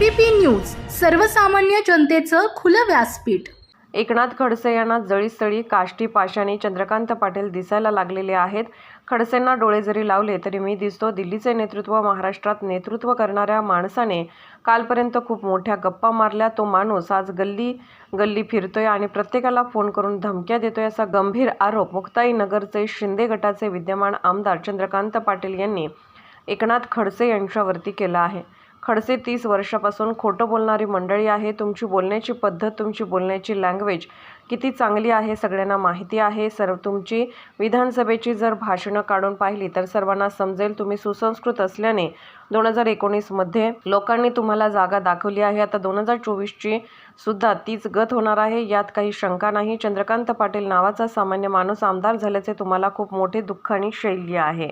ABP news सर्वसामान्य जनतेचं खुलं व्यासपीठ. एकनाथ खडसे यांना जळीस्थळी काष्टी पाशाणी चंद्रकांत पाटील दिसायला लागलेले आहेत. खडसेंना डोळे जरी लावले तरी मी दिसतो दिल्लीचे नेतृत्व महाराष्ट्रात नेतृत्व करणाऱ्या माणसाने कालपर्यंत खूप मोठ्या गप्पा मारल्या. तो माणूस आज गल्ली गल्ली फिरतोय आणि प्रत्येकाला फोन करून धमक्या देतोय असा गंभीर आरोप मुक्ताई नगरचे शिंदे गटाचे विद्यमान आमदार चंद्रकांत पाटील यांनी एकनाथ खडसे यांच्यावरती केला आहे. खडसे तीस वर्षापासून खोटं बोलणारी मंडळी आहे. तुमची बोलण्याची पद्धत तुमची बोलण्याची लँग्वेज किती चांगली आहे सगळ्यांना माहिती आहे. सर्व तुमची विधानसभेची जर भाषणं काढून पाहिली तर सर्वांना समजेल. तुम्ही सुसंस्कृत असल्याने दोन हजार एकोणीसमध्ये लोकांनी तुम्हाला जागा दाखवली आहे. आता दोन हजार चोवीसची सुद्धा तीच गत होणार आहे. यात काही शंका नाही. चंद्रकांत पाटील नावाचा सामान्य माणूस आमदार झाल्याचे तुम्हाला खूप मोठे दुःख आणि शैल्य आहे.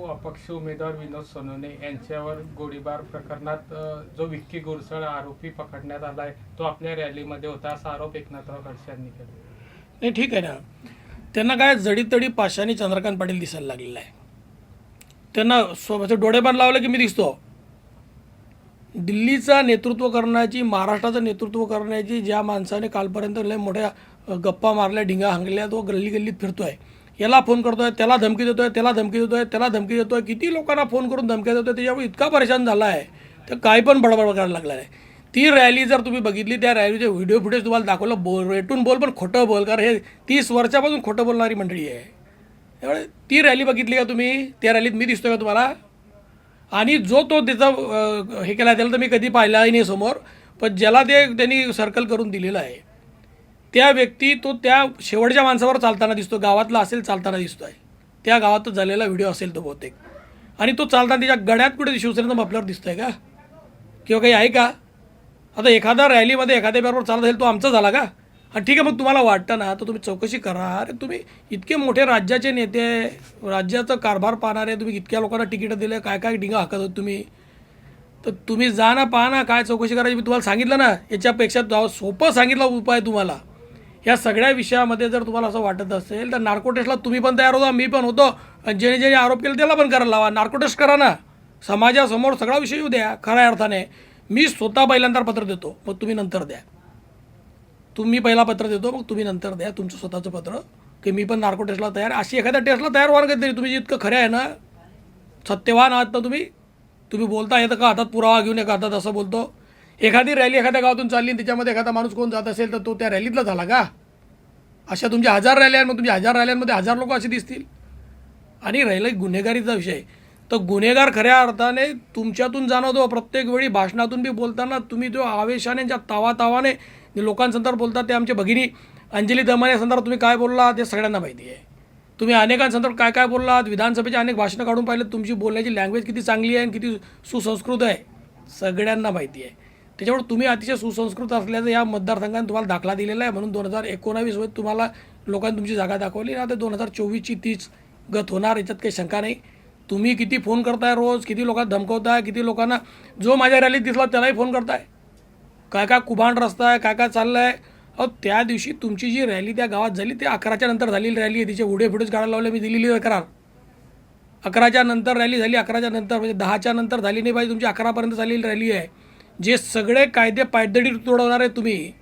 भाऊ अपक्ष उमेदवार विनोद सोनवणे यांच्यावर गोळीबार प्रकरणात अ, जो विक्की गुरसळ आरोपी पकडण्यात आलाय तो आपल्या रॅलीमध्ये होता असा आरोप एकनाथराव खडसे यांनी केला. नाही ठीक आहे ना. त्यांना काय जडीतडी पाशाने चंद्रकांत पाटील दिसायला लागलेला आहे. त्यांना स्वतःचे डोळे लावलं की मी दिसतो. दिल्लीचा नेतृत्व करण्याची महाराष्ट्राचं नेतृत्व करण्याची ज्या माणसाने कालपर्यंत लय मोठ्या अ, गप्पा मारल्या ढिंगा हांगल्या तो गल्ली गल्लीत फिरतोय. याला फोन करतोय त्याला धमकी देतोय त्याला धमकी देतोय त्याला धमकी देतोय. किती लोकांना फोन करून धमक्या देतोय त्याच्यामुळे इतका परेशान झाला आहे तर काय पण बडबड करायला लागला आहे. ती रॅली जर तुम्ही बघितली त्या रॅलीचे व्हिडिओ फुटेज तुम्हाला दाखवलं बोल रेटून बोल पण खोटं बोल कारण हे तीस वर्षापासून खोटं बोलणारी मंडळी आहे. त्यामुळे ती रॅली बघितली का तुम्ही? त्या रॅलीत मी दिसतो का तुम्हाला? आणि जो तो त्याचा हे केला त्याला तर मी कधी पाहिलाही नाही समोर पण ज्याला ते त्यांनी सर्कल करून दिलेलं आहे. त्या व्यक्ती तो त्या शेवटच्या माणसावर चालताना दिसतो गावातला असेल चालताना दिसतो आहे त्या गावात झालेला व्हिडिओ असेल तो बहुतेक. आणि तो चालताना त्याच्या गड्यात कुठे शिवसेनेचं मफलर दिसतोय का? किंवा काही आहे का? आता एखादा रॅलीमध्ये एखाद्या बरोबर चालत असेल तो आमचा झाला का? हां ठीक आहे मग तुम्हाला वाटतं ना तर तुम्ही चौकशी करा. अरे तुम्ही इतके मोठे राज्याचे नेते राज्याचा कारभार पाहणारे तुम्ही इतक्या लोकांना तिकीटं दिले काय काय डिंगा हाकत होत तुम्ही? तर तुम्ही जा ना पाहा ना काय चौकशी करायची मी तुम्हाला सांगितलं ना याच्यापेक्षा सोपं सांगितलं उपाय तुम्हाला. या सगळ्या विषयामध्ये जर तुम्हाला असं वाटत असेल तर नार्कोटेस्टला तुम्ही पण तयार होता मी पण होतो. आणि ज्याने ज्याने आरोप केले त्याला पण करायला लावा. नार्कोटेस्ट करा ना. समाजासमोर सगळा विषय येऊ द्या खऱ्या अर्थाने. मी स्वतः पहिल्यांदा पत्र देतो मग तुम्ही नंतर द्या. तुम्ही पहिला पत्र देतो मग तुम्ही नंतर द्या. तुमचं स्वतःचं पत्र. की मी पण नार्को टेस्टला तयार अशी एखाद्या टेस्टला तयार व्हा ना कधीतरी तुम्ही जितकं खरं आहे ना सत्यवान आहात ना तुम्ही. तुम्ही बोलता येतं का हातात पुरावा घेऊन एका हातात असं बोलतो? एखादी रॅली एखाद्या गावातून चालली आणि त्याच्यामध्ये एखादा माणूस कोण जात असेल तर तो त्या रॅलीतला झाला का? अशा तुमच्या हजार रॅल्या आहेत मग तुमच्या हजार रॅल्यांमध्ये हजार लोक असे दिसतील. आणि राहिला गुन्हेगारीचा विषय तर गुन्हेगार खऱ्या अर्थाने तुमच्यातून जाणवतो. प्रत्येक वेळी भाषणातून बी बोलताना तुम्ही जो आवेशाने ज्या तावातावाने लोकांसंदर्भात बोलता ते आमच्या भगिनी अंजली दमाने संदर्भात तुम्ही काय बोलला ते सगळ्यांना माहिती आहे. तुम्ही अनेकांसंदर्भात काय काय बोललात विधानसभेचे अनेक भाषणं काढून पाहिलं तुमची बोलण्याची लँग्वेज किती चांगली आहे आणि किती सुसंस्कृत आहे सगळ्यांना माहिती आहे. त्याच्यामुळे तुम्ही अतिशय सुसंस्कृत असल्याचं या मतदारसंघाने तुम्हाला दाखला दिलेला आहे. म्हणून दोन हजार एकोणावीसमध्ये तुम्हाला लोकांनी तुमची जागा दाखवली. आता दोन हजार चोवीसची तीच गत होणार. याच्यात काही शंका नाही. तुम्ही किती फोन करताय रोज? किती लोकांना धमकवताय? किती लोकांना जो माझ्या रॅलीत दिसला त्यालाही फोन करताय? काय काय कुभांड रस्ता आहे काय काय चाललं आहे अहो त्या दिवशी तुमची जी रॅली त्या गावात झाली ते अकराच्या नंतर झालेली रॅली आहे. तिचे उडे फुडेच काढायला लावले मी दिलेली तक्रार. अकराच्या नंतर रॅली झाली अकराच्या नंतर म्हणजे दहाच्या नंतर झाली नाही पाहिजे. तुमची अकरापर्यंत झालेली रॅली आहे. जे सगळे कायदे पायदडी तुडवणार आहे तुम्ही.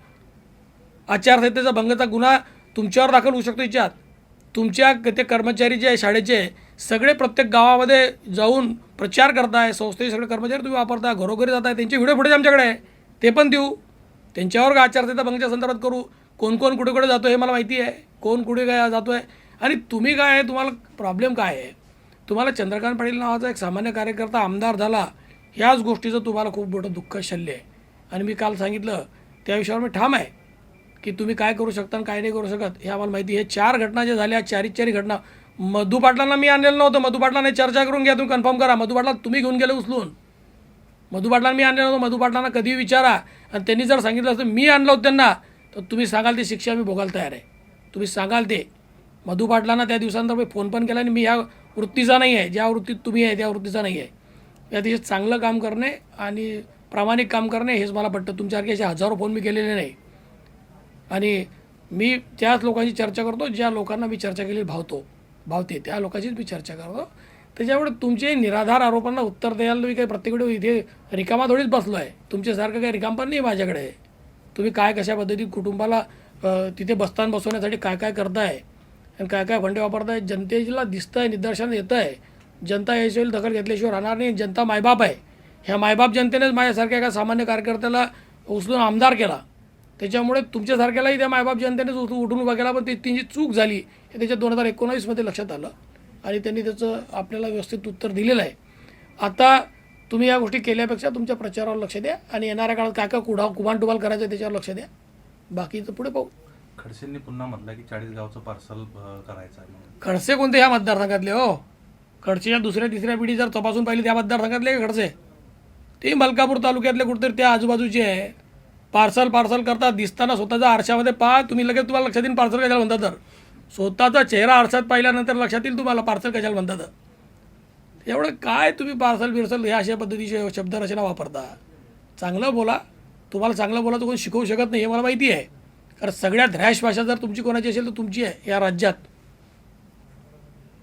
आचारसंहितेचा भंगाचा गुन्हा तुमच्यावर दाखल होऊ शकतो याच्यात. तुमच्या ते कर्मचारी जे आहे शाळेचे सगळे प्रत्येक गावामध्ये जाऊन प्रचार करताय संस्थेचे सगळे कर्मचारी तुम्ही वापरताय घरोघरी जाताय त्यांचे व्हिडिओ फुटेज आमच्याकडे आहे. ते पण देऊ. त्यांच्यावर आचारसंहिता भंगाच्या संदर्भात करू? कोण कोण कुठे कुठे जातो हे मला माहिती आहे. कोण कुठे काय जातो आहे आणि तुम्ही काय आहे? तुम्हाला प्रॉब्लेम काय आहे? तुम्हाला चंद्रकांत पाटील नावाचा एक सामान्य कार्यकर्ता आमदार झाला. ह्याच गोष्टीचं तुम्हाला खूप मोठं दुःख शल्य आहे. आणि मी काल सांगितलं त्या विषयावर मी ठाम आहे की तुम्ही काय करू शकता आणि काय नाही करू शकत हे आम्हाला माहिती हे चार घटना ज्या झाल्या चारी चारी घटना. मधू पाटलांना मी आणलेलं नव्हतं. मधू पाटलांना चर्चा करून घ्या तुम्ही कन्फर्म करा. मधू पाटला तुम्ही घेऊन गेले उचलून. मधू पाटलांना मी आणलेलं नव्हतं. मधू पाटलांना कधी विचारा. आणि त्यांनी जर सांगितलं असतं मी आणलं होतं त्यांना तर तुम्ही सांगाल ते शिक्षा मी भोगायला तयार आहे. तुम्ही सांगाल ते. मधू पाटलांना त्या दिवसानंतर मी फोन पण केला आणि मी ह्या वृत्तीचा नाही आहे. ज्या वृत्तीत तुम्ही आहे त्या वृत्तीचा नाही आहे. अतिशय चांगलं काम करणे आणि प्रामाणिक काम करणे हेच मला पटतं. तुमच्यासारखे असे हजारो फोन मी केलेले नाही. आणि मी त्याच लोकांची चर्चा करतो ज्या लोकांना मी चर्चा केली भावतो भावते त्या लोकांचीच मी चर्चा करतो. त्याच्यामुळे तुमचे निराधार आरोपांना उत्तर द्यायला तुम्ही काही प्रत्येक वेळी इथे रिकामा थोडीच बसलो आहे तुमच्यासारखं काही रिकाम पण नाही माझ्याकडे. तुम्ही काय कशा पद्धतीत कुटुंबाला तिथे बसतान बसवण्यासाठी काय काय करताय आणि काय काय फंडे वापरताय जनतेला दिसतं आहे निदर्शनात येतं आहे जनता याशिवाय दखल घेतल्याशिवाय राहणार नाही. जनता मायबाप आहे. ह्या मायबाप जनतेनेच माझ्यासारख्या एका सामान्य कार्यकर्त्याला उचलून आमदार केला. त्याच्यामुळे तुमच्यासारख्यालाही त्या मायबाप जनतेनेच उठ उठून उभा केला पण ती त्यांची चूक झाली हे त्याच्या दोन हजार एकोणावीसमध्ये लक्षात आलं. आणि त्यांनी त्याचं आपल्याला व्यवस्थित उत्तर दिलेलं आहे. आता तुम्ही या गोष्टी केल्यापेक्षा तुमच्या प्रचारावर लक्ष द्या आणि येणाऱ्या काळात काय काय कुडा टुबाल करायचं आहे त्याच्यावर लक्ष द्या. बाकीचं पुढे पाहू. खडसेंनी पुन्हा म्हटलं की चाळीस गावचं पार्सल करायचं खडसे कोणते ह्या मतदारसंघातले हो? खडसेच्या दुसऱ्या तिसऱ्या पिढी जर तपासून पाहिली त्या मतदारसंघातले का खडसे? ते मलकापूर तालुक्यातले कुठेतरी त्या आजूबाजूचे आहे. पार्सल पार्सल करता दिसताना स्वतःच्या आरशामध्ये पहा तुम्ही लगेच तुम्हाला लक्षात येईल पार्सल कशाला म्हणतात तर. स्वतःचा चेहरा आरशात पाहिल्यानंतर लक्षात येईल तुम्हाला पार्सल कशाला म्हणतात तर. एवढं काय तुम्ही पार्सल बिर्सल हे अशा पद्धतीचे शब्दरचना वापरता? चांगलं बोला. तुम्हाला चांगलं बोला तर कोणी शिकवू शकत नाही हे मला माहिती आहे. कारण सगळ्यात रॅश भाषा जर तुमची कोणाची असेल तर तुमची आहे या राज्यात.